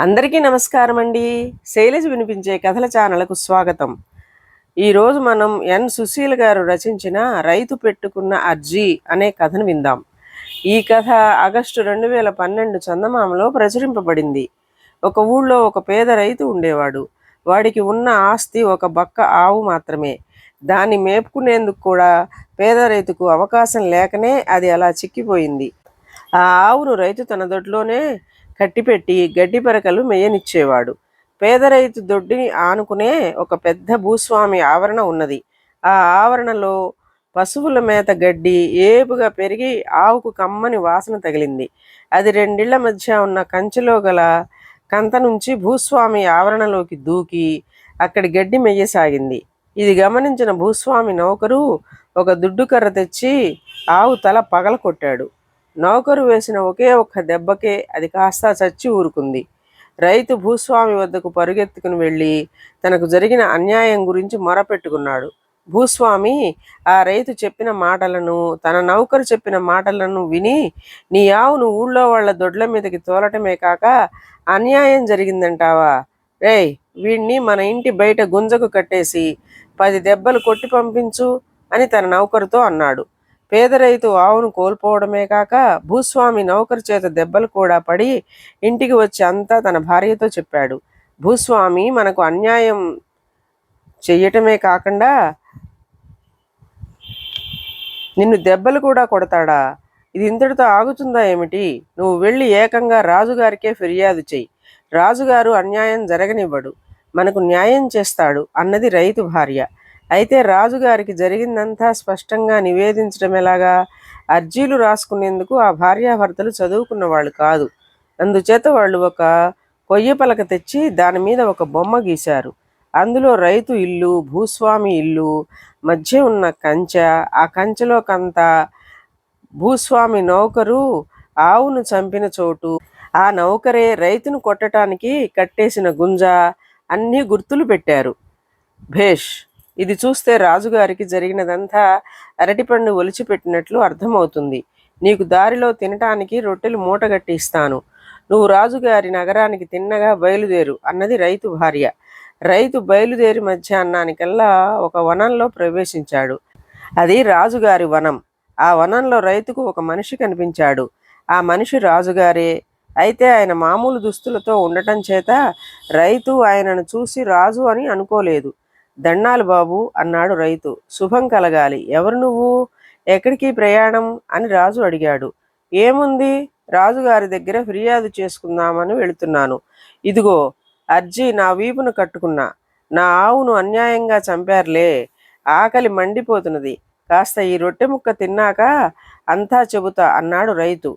అందరికీ నమస్కారం అండి. శైలజ వినిపించే కథల ఛానల్కు స్వాగతం. ఈరోజు మనం ఎన్. సుశీల్ గారు రచించిన రైతు పెట్టుకున్న అర్జీ అనే కథను విందాం. ఈ కథ ఆగస్టు రెండు వేల పన్నెండు చందమామలో ప్రచురింపబడింది. ఒక ఊళ్ళో ఒక పేద రైతు ఉండేవాడు. వాడికి ఉన్న ఆస్తి ఒక బక్క ఆవు మాత్రమే. దాన్ని మేపుకునేందుకు కూడా పేద రైతుకు అవకాశం లేకనే అది అలా చిక్కిపోయింది. ఆ ఆవును రైతు తన దొడ్లోనే కట్టిపెట్టి గడ్డి పరకలు మేయనిచ్చేవాడు. పేద రైతు దొడ్డిని ఆనుకునే ఒక పెద్ద భూస్వామి ఆవరణ ఉన్నది. ఆ ఆవరణలో పశువుల మేత గడ్డి ఏపుగా పెరిగి ఆవుకు కమ్మని వాసన తగిలింది. అది రెండిళ్ళ మధ్య ఉన్న కంచెలో గల కంత నుంచి భూస్వామి ఆవరణలోకి దూకి అక్కడి గడ్డి మెయ్యసాగింది ఇది గమనించిన భూస్వామి నౌకరు ఒక దుడ్డు కర్ర తెచ్చి ఆవు తల పగల కొట్టాడు నౌకరు వేసిన ఒకే ఒక్క దెబ్బకే అది కాస్త చచ్చి ఊరుకుంది. రైతు భూస్వామి వద్దకు పరుగెత్తుకుని వెళ్ళి తనకు జరిగిన అన్యాయం గురించి మొరపెట్టుకున్నాడు. భూస్వామి ఆ రైతు చెప్పిన మాటలను తన నౌకరు చెప్పిన మాటలను విని నీ ఆవును ఊళ్ళో వాళ్ళ దొడ్ల మీదకి తోలటమే కాక అన్యాయం జరిగిందంటావా? రేయ్ వీణ్ణి మన ఇంటి బయట గుంజకు కట్టేసి పది దెబ్బలు కొట్టి పంపించు అని తన నౌకరుతో అన్నాడు. పేద రైతు ఆవును కోల్పోవడమే కాక భూస్వామి నౌకరు చేత దెబ్బలు కూడా పడి ఇంటికి వచ్చి అంతా తన భార్యతో చెప్పాడు. భూస్వామి మనకు అన్యాయం చెయ్యటమే కాకుండా నిన్ను దెబ్బలు కూడా కొడతాడా? ఇది ఇంతటితో ఆగుతుందా ఏమిటి? నువ్వు వెళ్ళి ఏకంగా రాజుగారికే ఫిర్యాదు చెయ్యి. రాజుగారు అన్యాయం జరగనివ్వడు. మనకు న్యాయం చేస్తాడు అన్నది రైతు భార్య. అయితే రాజుగారికి జరిగిందంతా స్పష్టంగా నివేదించడం ఎలాగా? అర్జీలు రాసుకునేందుకు ఆ భార్యాభర్తలు చదువుకున్న వాళ్ళు కాదు. అందుచేత వాళ్ళు ఒక కొయ్య పలక తెచ్చి దాని మీద ఒక బొమ్మ గీశారు. అందులో రైతు ఇల్లు భూస్వామి ఇల్లు మధ్య ఉన్న కంచె ఆ కంచెలో కంత భూస్వామి నౌకరు ఆవును చంపిన చోటు ఆ నౌకరే రైతును కొట్టడానికి కట్టేసిన గుంజ అన్నీ గుర్తులు పెట్టారు. భేష్ ఇది చూస్తే రాజుగారికి జరిగినదంతా అరటిపండు ఒలిచిపెట్టినట్లు అర్థమవుతుంది. నీకు దారిలో తినటానికి రొట్టెలు మూటగట్టి ఇస్తాను. నువ్వు రాజుగారి నగరానికి తిన్నగా బయలుదేరు అన్నది రైతు భార్య. రైతు బయలుదేరి మధ్యాహ్నానికల్లా ఒక వనంలో ప్రవేశించాడు. అది రాజుగారి వనం. ఆ వనంలో రైతుకు ఒక మనిషి కనిపించాడు. ఆ మనిషి రాజుగారే. అయితే ఆయన మామూలు దుస్తులతో ఉండటం చేత రైతు ఆయనను చూసి రాజు అని అనుకోలేదు. దండాలు బాబు అన్నాడు రైతు. శుభం కలగాలి. ఎవరు నువ్వు? ఎక్కడికి ప్రయాణం? అని రాజు అడిగాడు. ఏముంది? రాజుగారి దగ్గర ఫిర్యాదు చేసుకుందామని వెళుతున్నాను. ఇదిగో అర్జీ నా వీపును కట్టుకున్నా. నా ఆవును అన్యాయంగా చంపారులే. ఆకలి మండిపోతున్నది. కాస్త ఈ రొట్టె ముక్క తిన్నాక అంతా చెబుతా అన్నాడు రైతు.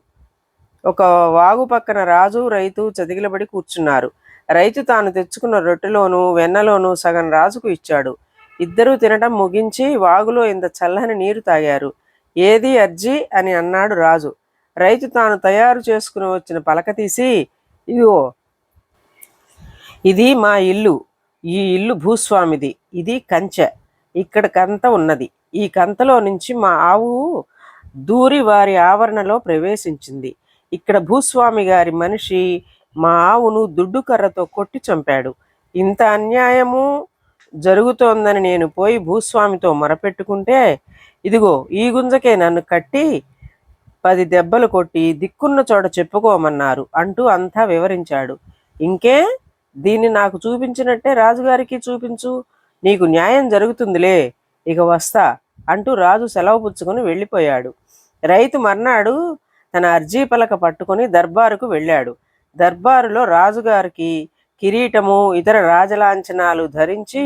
ఒక వాగు పక్కన రాజు రైతు చదిగిలబడి కూర్చున్నారు. రైతు తాను తెచ్చుకున్న రొట్టెలోను వెన్నలోను సగం రాజుకు ఇచ్చాడు. ఇద్దరూ తినటం ముగించి వాగులో ఇంత చల్లని నీరు తాగారు. ఏది అర్జీ అని అన్నాడు రాజు. రైతు తాను తయారు చేసుకుని వచ్చిన పలక తీసి ఇదిగో ఇది మా ఇల్లు. ఈ ఇల్లు భూస్వామిది. ఇది కంచె. ఇక్కడ కంత ఉన్నది. ఈ కంతలో నుంచి మా ఆవు దూరి వారి ఆవరణలో ప్రవేశించింది. ఇక్కడ భూస్వామి గారి మనిషి మా ఆవును దుడ్డు కర్రతో కొట్టి చంపాడు. ఇంత అన్యాయము జరుగుతోందని నేను పోయి భూస్వామితో మొరపెట్టుకుంటే ఇదిగో ఈ గుంజకే నన్ను కట్టి పది దెబ్బలు కొట్టి దిక్కున్న చోట చెప్పుకోమన్నారు అంటూ అంతా వివరించాడు. ఇంకే దీన్ని నాకు చూపించినట్టే రాజుగారికి చూపించు నీకు న్యాయం జరుగుతుందిలే ఇక వస్తా అంటూ రాజు సెలవు పుచ్చుకొని వెళ్ళిపోయాడు. రైతు మర్నాడు తన అర్జీ పలక పట్టుకొని దర్బారుకు వెళ్ళాడు. దర్బారులో రాజుగారికి కిరీటము ఇతర రాజలాంఛనాలు ధరించి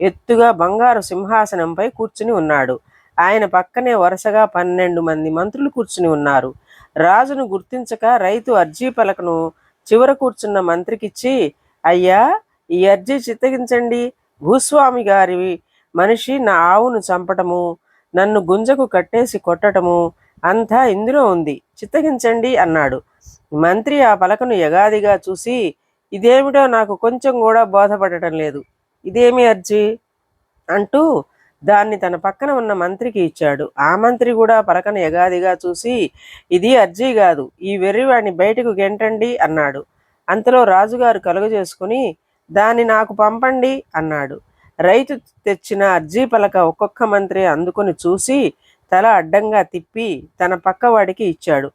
ఎత్తుగా బంగారు సింహాసనంపై కూర్చుని ఉన్నాడు. ఆయన పక్కనే వరుసగా పన్నెండు మంది మంత్రులు కూర్చుని ఉన్నారు. రాజును గుర్తించక రైతు అర్జీ పలకను చివర కూర్చున్న మంత్రికిచ్చి అయ్యా ఈ అర్జీ చిత్తగించండి. భూస్వామి గారి మనిషి నా ఆవును చంపటము నన్ను గుంజకు కట్టేసి కొట్టటము అంతా ఇందులో ఉంది. చిత్తగించండి అన్నాడు. మంత్రి ఆ పలకను యగాదిగా చూసి ఇదేమిటో నాకు కొంచెం కూడా బోధపడటం లేదు. ఇదేమి అర్జీ? అంటూ దాన్ని తన పక్కన ఉన్న మంత్రికి ఇచ్చాడు. ఆ మంత్రి కూడా పలకను యగాదిగా చూసి ఇది అర్జీ కాదు. ఈ వెర్రివాడిని బయటకు గెంటండి అన్నాడు. అంతలో రాజుగారు కలుగజేసుకుని దాన్ని నాకు పంపండి అన్నాడు. రైతు తెచ్చిన అర్జీ పలక ఒక్కొక్క మంత్రి అందుకొని చూసి తల అడ్డంగా తిప్పి తన పక్కవాడికి ఇచ్చాడు.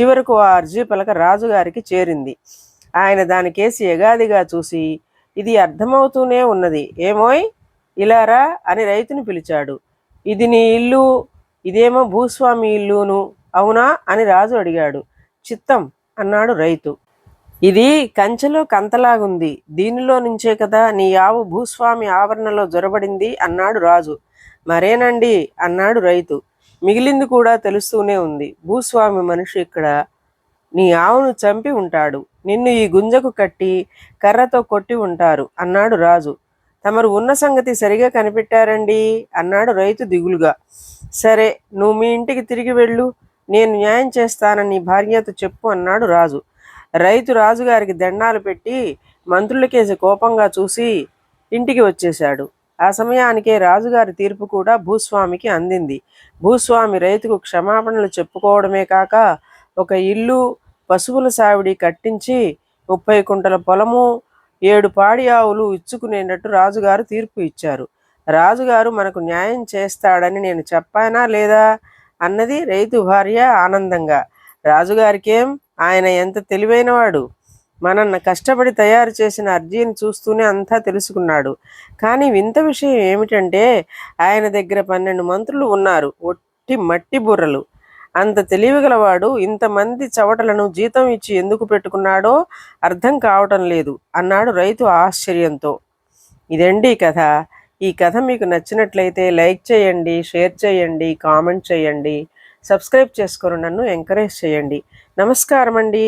చివరకు ఆ అర్జీ పలక రాజుగారికి చేరింది. ఆయన దానికేసి ఎగాదిగా చూసి ఇది అర్థమవుతూనే ఉన్నది. ఏమోయ్? ఇలారా అని రైతుని పిలిచాడు. ఇది నీ ఇల్లు. ఇదేమో భూస్వామి ఇల్లును. అవునా? అని రాజు అడిగాడు. చిత్తం అన్నాడు రైతు. ఇది కంచెలో కంతలాగుంది. దీనిలో నుంచే కదా నీ ఆవు భూస్వామి ఆవరణలో జొరబడింది అన్నాడు రాజు. మరేనండి అన్నాడు రైతు. మిగిలింది కూడా తెలుస్తూనే ఉంది. భూస్వామి మనిషి ఇక్కడ నీ ఆవును చంపి ఉంటాడు. నిన్ను ఈ గుంజకు కట్టి కర్రతో కొట్టి ఉంటారు అన్నాడు రాజు. తమరు ఉన్న సంగతి సరిగా కనిపెట్టారండి అన్నాడు రైతు దిగులుగా. సరే నువ్వు మీ ఇంటికి తిరిగి వెళ్ళు. నేను న్యాయం చేస్తానని భార్యతో చెప్పు అన్నాడు రాజు. రైతు రాజుగారికి దండాలు పెట్టి మంత్రులకేసి కోపంగా చూసి ఇంటికి వచ్చేశాడు. ఆ సమయానికే రాజుగారి తీర్పు కూడా భూస్వామికి అందింది. భూస్వామి రైతుకు క్షమాపణలు చెప్పుకోవడమే కాక ఒక ఇల్లు పశువుల సావిడి కట్టించి ముప్పై కుంటల పొలము ఏడు పాడి ఆవులు ఇచ్చుకునేటట్టు రాజుగారు తీర్పు ఇచ్చారు. రాజుగారు మనకు న్యాయం చేస్తాడని నేను చెప్పానా లేదా అన్నది రైతు భార్య ఆనందంగా. రాజుగారికేం? ఆయన ఎంత తెలివైనవాడు? మనన్న కష్టపడి తయారు చేసిన అర్జీని చూస్తూనే అంతా తెలుసుకున్నాడు. కానీ వింత విషయం ఏమిటంటే ఆయన దగ్గర పన్నెండు మంత్రులు ఉన్నారు ఒట్టి మట్టి బుర్రలు. అంత తెలివిగలవాడు ఇంతమంది చవటలను జీతం ఇచ్చి ఎందుకు పెట్టుకున్నాడో అర్థం కావటం లేదు అన్నాడు రైతు ఆశ్చర్యంతో. ఇదండి కథ. ఈ కథ మీకు నచ్చినట్లయితే లైక్ చేయండి షేర్ చేయండి కామెంట్ చేయండి. సబ్స్క్రైబ్ చేసుకొని నన్ను ఎంకరేజ్ చేయండి. నమస్కారం అండి